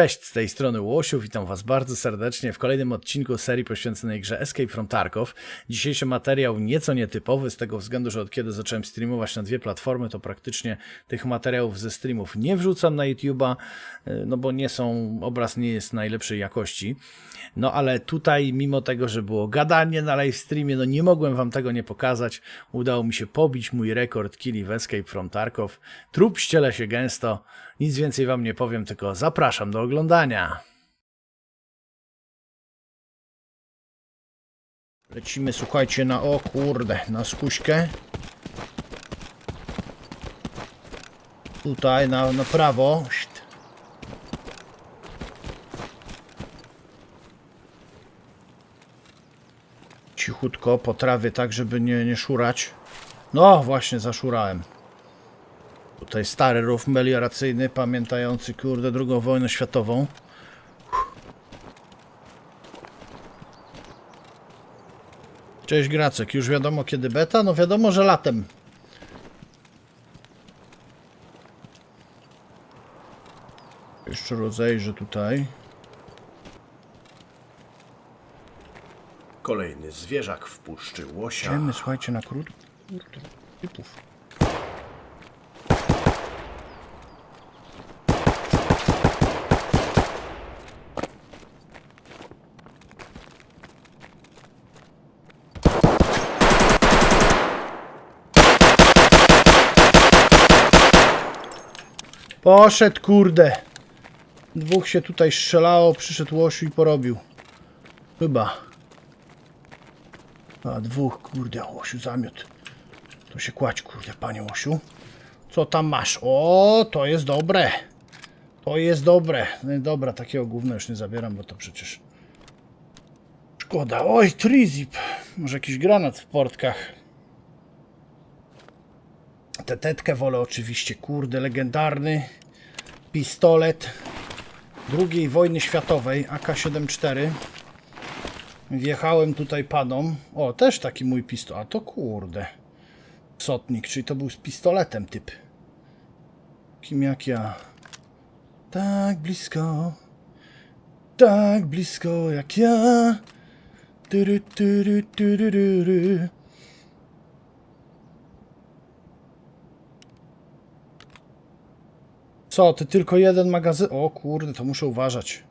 Cześć, z tej strony Łosiu, witam Was bardzo serdecznie w kolejnym odcinku serii poświęconej grze Escape from Tarkov. Dzisiejszy materiał nieco nietypowy z tego względu, że od kiedy zacząłem streamować na dwie platformy, to praktycznie tych materiałów ze streamów nie wrzucam na YouTube'a, y, no bo nie są, obraz nie jest najlepszej jakości. No ale tutaj, mimo tego, że było gadanie na live streamie, no nie mogłem Wam tego nie pokazać. Udało mi się pobić mój rekord killi w Escape from Tarkov. Trup ściele się gęsto. Nic więcej Wam nie powiem, tylko zapraszam do. Lecimy, słuchajcie, na o kurde, na skuśkę. Tutaj na, na prawo. Cichutko po trawie, tak żeby nie, nie szurać. No, właśnie zaszurałem. Tutaj stary rów melioracyjny, pamiętający, kurde, II wojnę światową. Cześć Gracek, już wiadomo kiedy beta? No wiadomo, że latem. Jeszcze rozejrzę tutaj. Kolejny zwierzak w puszczy łosia. Idziemy, słuchajcie, na krótko. Typów. Poszedł, kurde. Dwóch się tutaj strzelało, przyszedł Łosiu i porobił. Chyba. A dwóch, kurde, Łosiu, zamiot. To się kładź, kurde, panie Łosiu. Co tam masz? O, to jest dobre. To jest dobre. No dobra, takiego gówna już nie zabieram, bo to przecież... Szkoda. Oj, trizip. Może jakiś granat w portkach. Tę tetkę wolę oczywiście, kurde, legendarny pistolet II wojny światowej AK-74. Wjechałem tutaj panom. O, też taki mój pistolet. A to kurde. Sotnik, czyli to był z pistoletem typ. Kim jak ja. Tak blisko. Tak blisko jak ja. Tyry, tyry, tyry, tyry. Co, ty tylko jeden magazyn? O kurde, to muszę uważać.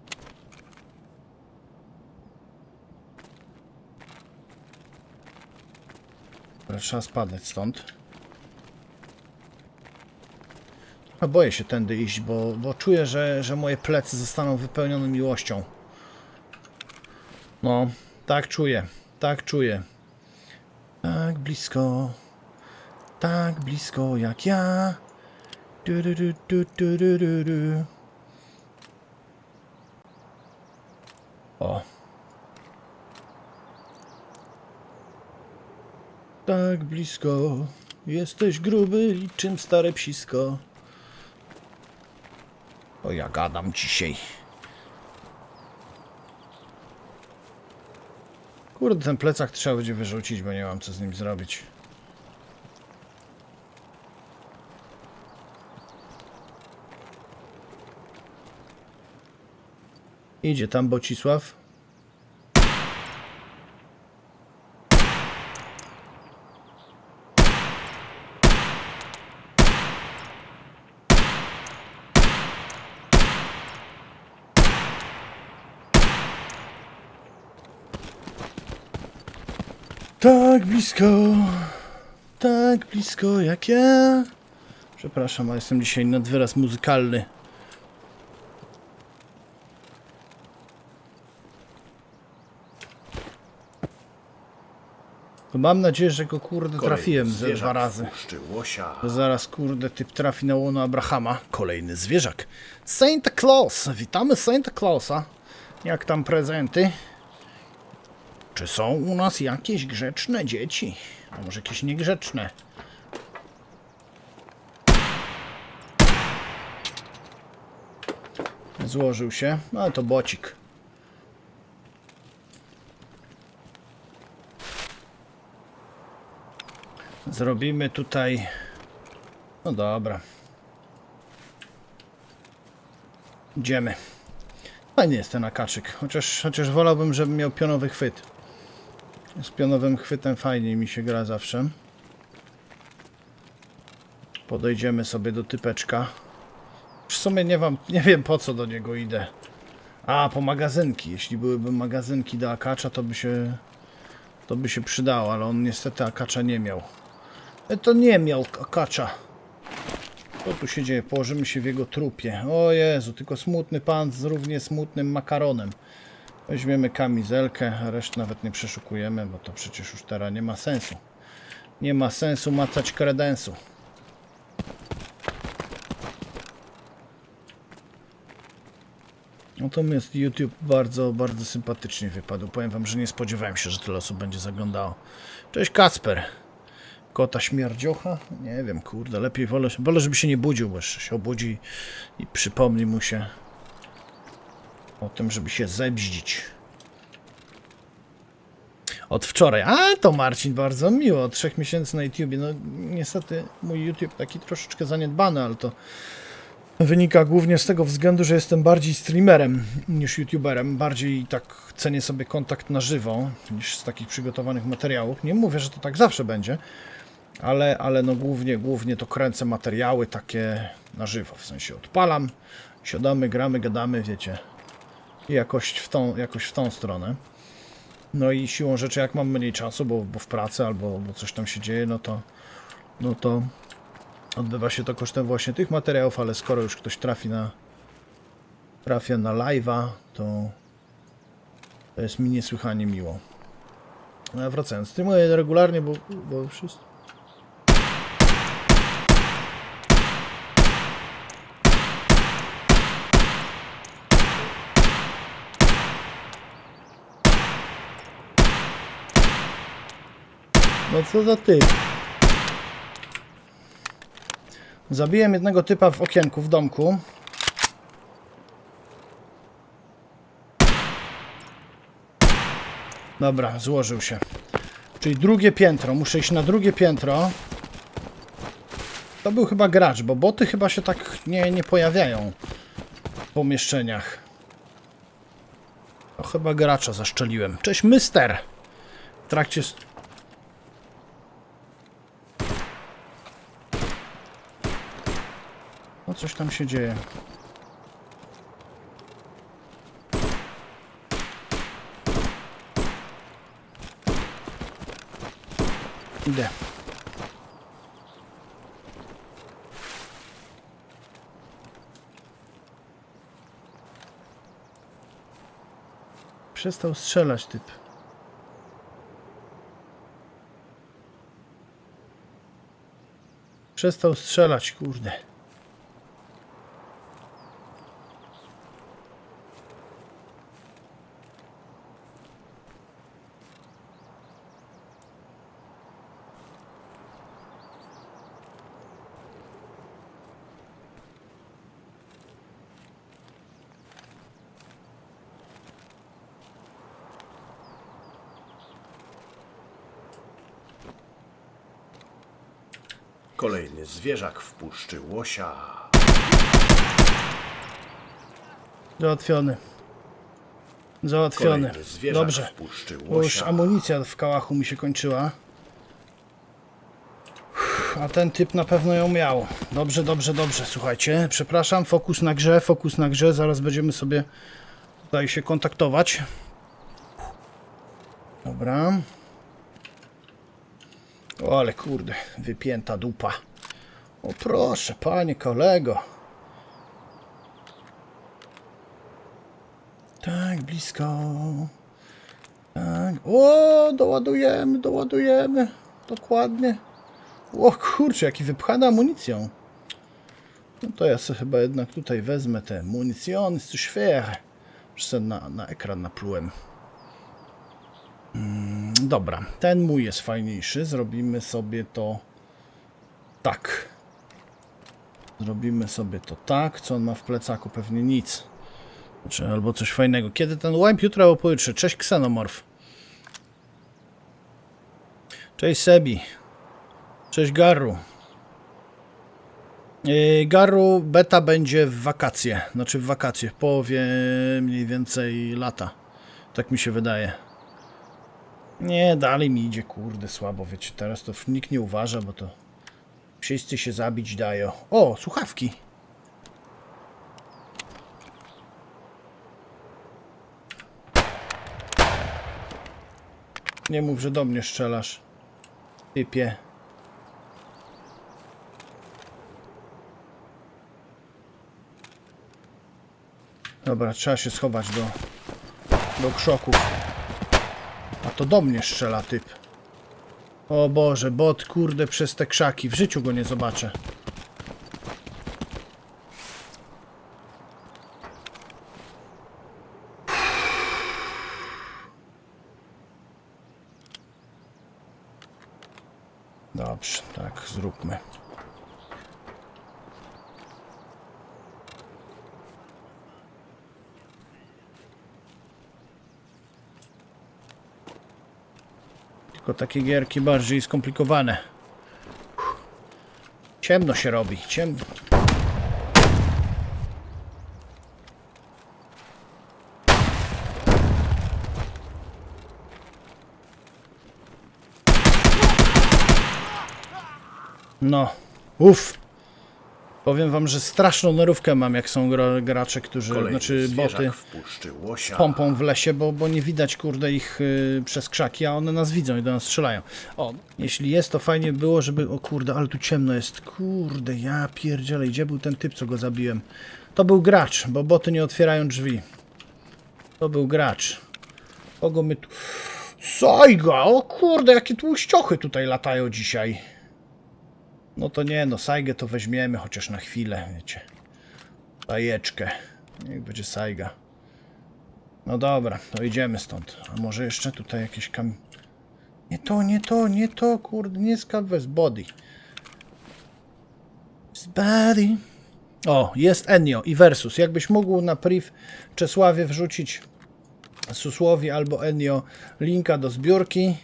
Dobra, Trzeba spadać stąd. A boję się tędy iść, bo, bo czuję, że, że moje plecy zostaną wypełnione miłością. No, tak czuję, tak czuję. Tak blisko, tak blisko jak ja. Du, du, du, du, du, du, du, du. O. Tak blisko, jesteś gruby i czym stare psisko. O ja gadam dzisiaj. Kurde, ten plecak trzeba będzie wyrzucić, bo nie mam co z nim zrobić. Idzie tam Bocisław. Tak blisko, tak blisko jak ja. Przepraszam, ale jestem dzisiaj nad wyraz muzykalny. To mam nadzieję, że go kurde Kolejny trafiłem ze zwierzak dwa razy. Puszczy łosia. Zaraz kurde typ trafi na łono Abrahama. Kolejny zwierzak. Santa Claus. Witamy Santa Clausa. Jak tam prezenty? Czy są u nas jakieś grzeczne dzieci? A może jakieś niegrzeczne? Złożył się, no ale to bocik. Zrobimy tutaj. No dobra. Idziemy. Fajny jest ten akaczyk, chociaż, chociaż wolałbym, żebym miał pionowy chwyt. Z pionowym chwytem fajniej mi się gra zawsze. Podejdziemy sobie do typeczka. W sumie nie, wam, nie wiem po co do niego idę. A, po magazynki. Jeśli byłyby magazynki do akacza, to by się to by się przydało, ale on niestety akacza nie miał. E, To nie miał akacza. Co tu się dzieje? Położymy się w jego trupie. O Jezu, tylko smutny pan z równie smutnym makaronem. Weźmiemy kamizelkę, resztę nawet nie przeszukujemy, bo to przecież już teraz nie ma sensu. Nie ma sensu macać kredensu. Natomiast YouTube bardzo, bardzo sympatycznie wypadł. Powiem wam, że nie spodziewałem się, że tyle osób będzie zaglądało. Cześć Kasper. Kota śmierdziocha? Nie wiem, kurde, lepiej wolę, wolę, żeby się nie budził, bo jeszcze się obudzi i przypomni mu się o tym, żeby się zebździć. Od wczoraj. A, to Marcin, bardzo miło. Od trzech miesięcy na YouTubie. No, niestety mój YouTube taki troszeczkę zaniedbany, ale to wynika głównie z tego względu, że jestem bardziej streamerem niż YouTuberem. Bardziej tak cenię sobie kontakt na żywo niż z takich przygotowanych materiałów. Nie mówię, że to tak zawsze będzie, ale, ale no głównie, głównie to kręcę materiały takie na żywo. W sensie odpalam, siadamy, gramy, gadamy, wiecie. I jakoś w tą, jakoś w tą stronę. No i siłą rzeczy, jak mam mniej czasu, bo, bo w pracy albo bo coś tam się dzieje, no to, no to odbywa się to kosztem właśnie tych materiałów, ale skoro już ktoś trafi na trafia na live'a, to to jest mi niesłychanie miło. No ja wracając, streamuję regularnie, bo, bo wszystko No co za ty? Zabiłem jednego typa w okienku w domku. Dobra, złożył się. Czyli drugie piętro. Muszę iść na drugie piętro. To był chyba gracz, bo boty chyba się tak nie, nie pojawiają w pomieszczeniach. To chyba gracza zaszczeliłem. Cześć, mister! W trakcie... s- No coś tam się dzieje. Idę. Przestał strzelać typ. Przestał strzelać, kurde. Kolejny zwierzak w puszczy łosia. Załatwiony. Załatwiony. Kolejny zwierzak Dobrze. w puszczy Bo już łosia. amunicja w kałachu mi się kończyła. Uff, A ten typ na pewno ją miał. Dobrze, dobrze, dobrze. Słuchajcie, przepraszam, fokus na grze, fokus na grze. Zaraz będziemy sobie tutaj się kontaktować. Dobra. O, ale kurde, wypięta dupa. O proszę, panie kolego. Tak, blisko. Tak. O, doładujemy, doładujemy. Dokładnie. O kurczę, jaki wypchany amunicją. No to ja sobie chyba jednak tutaj wezmę te municjony zu schwer. Już sobie na, na ekran naplułem. Dobra, ten mój jest fajniejszy. Zrobimy sobie to tak. Zrobimy sobie to tak. Co on ma w plecaku? Pewnie nic. Czy albo coś fajnego. Kiedy ten łęb jutro pojutrze? Cześć Ksenomorf. Cześć Sebi. Cześć Garru. Yy, Garu beta będzie w wakacje, znaczy w wakacje, w połowie mniej więcej lata. Tak mi się wydaje. Nie, dalej mi idzie, kurde, słabo, wiecie, teraz to nikt nie uważa, bo to wszyscy się zabić dają. O, słuchawki. Nie mów, że do mnie strzelasz. Typie. Dobra, trzeba się schować do, do krzoków. A to do mnie strzela typ. O Boże, bot kurde przez te krzaki. W życiu go nie zobaczę. Dobrze, tak zróbmy. Tylko takie gierki bardziej skomplikowane. Ciemno się robi, ciemno. No, uff. Powiem wam, że straszną nerówkę mam, jak są gra- gracze, którzy, Kolejny znaczy boty w puszczy łosia. pompą w lesie, bo, bo nie widać kurde ich y, przez krzaki, a one nas widzą i do nas strzelają. O, jeśli jest, to fajnie było, żeby... O kurde, ale tu ciemno jest. Kurde, ja pierdzielę, gdzie był ten typ, co go zabiłem? To był gracz, bo boty nie otwierają drzwi. To był gracz. Kogo my tu... Sajga! O kurde, jakie tłuściochy tutaj latają dzisiaj. No to nie, no Saigę to weźmiemy chociaż na chwilę, wiecie. Sajeczkę. Niech będzie Saiga. No dobra, to idziemy stąd. A może jeszcze tutaj jakieś kam... Nie to, nie to, nie to, kurde, nie skawę z body. Z body. O, jest Enio i Versus. Jakbyś mógł na priv Czesławie wrzucić Susłowi albo Enio linka do zbiórki,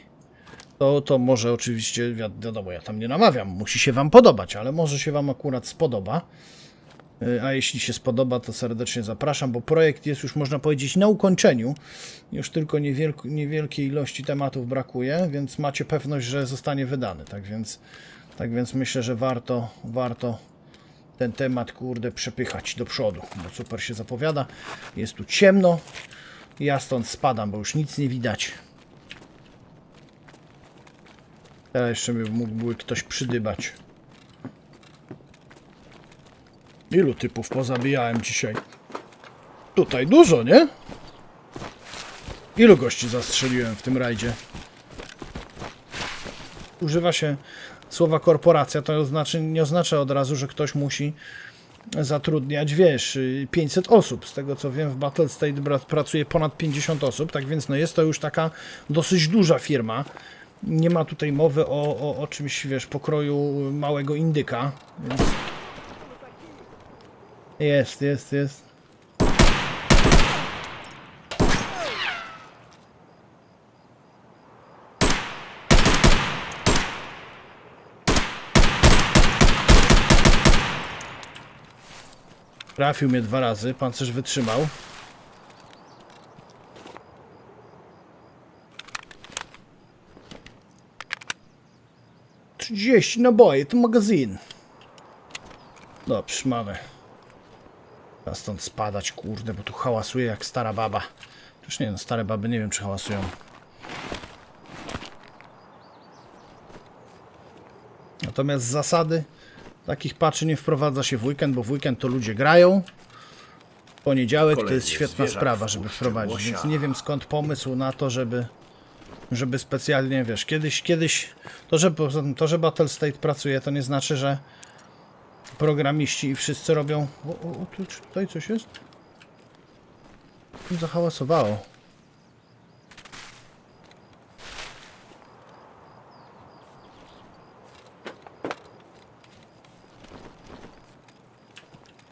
to, to może oczywiście, wi- wiadomo, ja tam nie namawiam, musi się wam podobać, ale może się wam akurat spodoba. Y, A jeśli się spodoba, to serdecznie zapraszam, bo projekt jest już, można powiedzieć, na ukończeniu. Już tylko niewielk, niewielkiej ilości tematów brakuje, więc macie pewność, że zostanie wydany. Tak więc, tak więc myślę, że warto, warto ten temat, kurde, przepychać do przodu, bo super się zapowiada. Jest tu ciemno. Ja stąd spadam, bo już nic nie widać. Teraz jeszcze by mógłby ktoś przydybać. Ilu typów pozabijałem dzisiaj? Tutaj dużo, nie? Ilu gości zastrzeliłem w tym rajdzie? Używa się słowa korporacja, to oznacza, nie oznacza od razu, że ktoś musi zatrudniać, wiesz, y, 500 osób. Z tego co wiem, w Battle State pracuje ponad 50 osób, tak więc no jest to już taka dosyć duża firma. Nie ma tutaj mowy o, o, o czymś, wiesz, pokroju małego indyka. Więc... Jest, jest, jest. Trafił mnie dwa razy, pancerz wytrzymał. Trzydzieści naboje, to magazyn. Dobrze, mamy. Trzeba stąd spadać, kurde, bo tu hałasuje jak stara baba. Już nie no, stare baby nie wiem czy hałasują. Natomiast z zasady takich patchy nie wprowadza się w weekend, bo w weekend to ludzie grają. Poniedziałek to Kolejny jest świetna sprawa, żeby wprowadzić, więc nie wiem skąd pomysł na to, żeby żeby specjalnie, wiesz, kiedyś, kiedyś to, że, to, że Battle State pracuje, to nie znaczy, że programiści i wszyscy robią... O, o, o tu, tutaj coś jest? Tu zahałasowało.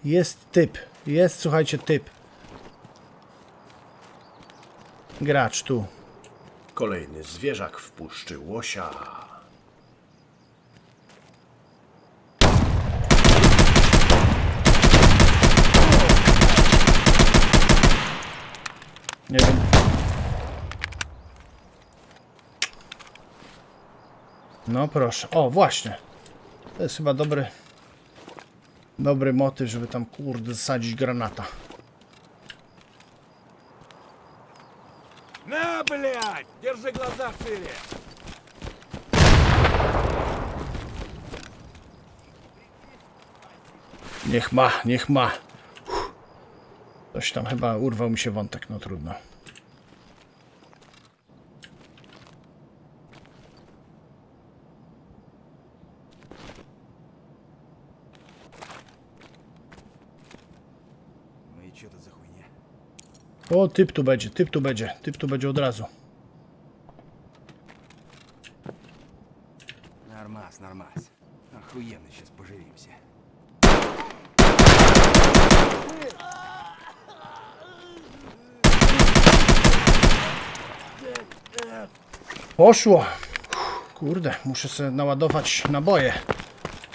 Jest typ. Jest, słuchajcie, typ. Gracz tu. Kolejny zwierzak w puszczy łosia. Nie wiem. No proszę. O, właśnie. To jest chyba dobry... Dobry motyw, żeby tam kurde zasadzić granata. На, блядь! Держи глаза шире! Niech ma, niech ma. Uff. Coś tam chyba urwał mi się wątek, no trudno. Ну и что тут за хуйня? O, typ tu będzie, typ tu będzie, typ tu będzie od razu. Охуенно сейчас поживимся. Poszło. Uff, Kurde, muszę sobie naładować naboje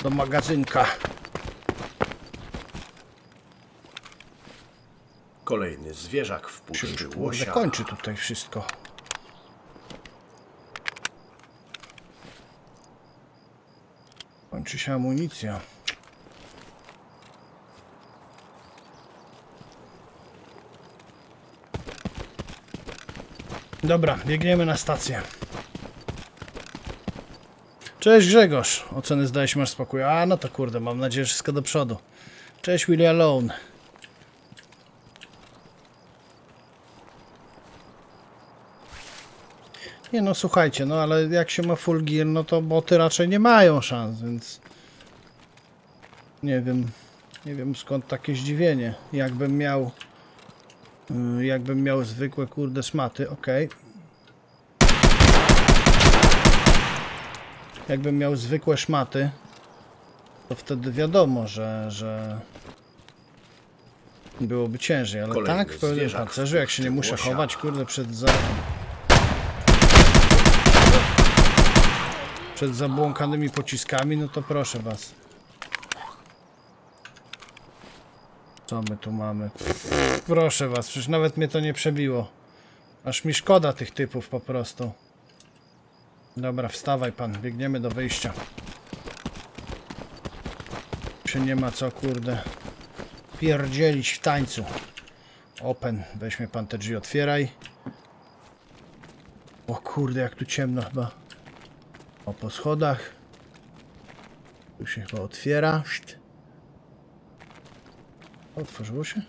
do magazynka. Kolejny zwierzak w Się już puszczy kurde łosia. kończy tutaj wszystko. Kończy się amunicja. Dobra, biegniemy na stację. Cześć Grzegorz. Oceny zdałeś, masz spokój. A, no to kurde, mam nadzieję, że wszystko do przodu. Cześć Willy Alone. Nie no, słuchajcie, no ale jak się ma full gear, no to boty raczej nie mają szans, więc... Nie wiem, nie wiem skąd takie zdziwienie. Jakbym miał... y, Jakbym miał zwykłe kurde szmaty, okej. Jakbym miał zwykłe szmaty, to wtedy wiadomo, że, że byłoby ciężej, ale Kolejny tak w pełnym pancerzu, jak się nie muszę chować, kurde, przed za... przed zabłąkanymi pociskami, no to proszę was. Co my tu mamy? Proszę was, przecież nawet mnie to nie przebiło. Aż mi szkoda tych typów po prostu. Dobra, wstawaj pan, biegniemy do wyjścia. Czy nie ma co, kurde, pierdzielić w tańcu. Open, weźmie pan te drzwi, otwieraj. O kurde, jak tu ciemno chyba. O, po schodach. Tu się chyba otwiera. Otworzyło się?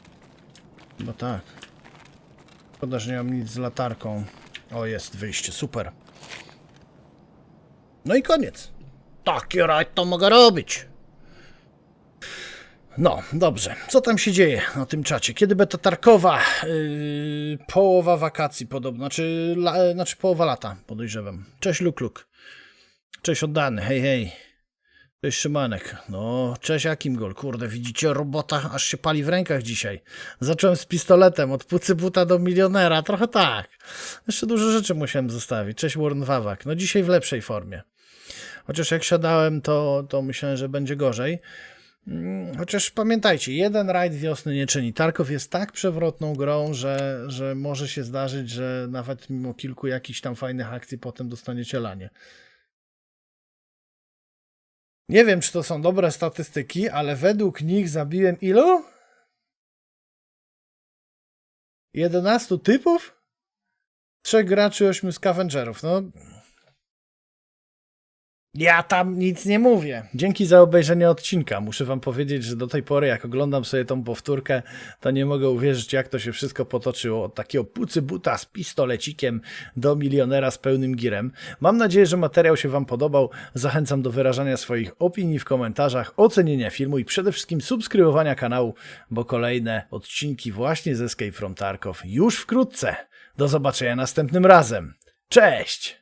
Chyba tak. Szkoda, że nie mam nic z latarką. O, jest wyjście, super. No i koniec. Taki rajd to mogę robić. No, dobrze. Co tam się dzieje na tym czacie? Kiedy beta Tarkowa? Yy, połowa wakacji podobno. Znaczy, la, znaczy połowa lata, podejrzewam. Cześć Luk Luk. Cześć oddany, hej hej. Cześć Szymanek. No, cześć Akimgol. Kurde, widzicie, robota aż się pali w rękach dzisiaj. Zacząłem z pistoletem, od pucy buta do milionera, trochę tak. Jeszcze dużo rzeczy musiałem zostawić. Cześć Warren Wawak. No dzisiaj w lepszej formie. Chociaż jak siadałem, to, to myślałem, że będzie gorzej. Mm, Chociaż pamiętajcie, jeden rajd wiosny nie czyni. Tarkov jest tak przewrotną grą, że, że może się zdarzyć, że nawet mimo kilku jakichś tam fajnych akcji potem dostaniecie lanie. Nie wiem, czy to są dobre statystyki, ale według nich zabiłem ilu? 11 typów? Trzech graczy, ośmiu scavengerów. No. Ja tam nic nie mówię. Dzięki za obejrzenie odcinka. Muszę wam powiedzieć, że do tej pory, jak oglądam sobie tą powtórkę, to nie mogę uwierzyć, jak to się wszystko potoczyło. Od takiego pucy buta z pistolecikiem do milionera z pełnym girem. Mam nadzieję, że materiał się wam podobał. Zachęcam do wyrażania swoich opinii w komentarzach, ocenienia filmu i przede wszystkim subskrybowania kanału, bo kolejne odcinki właśnie z Escape from Tarkov już wkrótce. Do zobaczenia następnym razem. Cześć!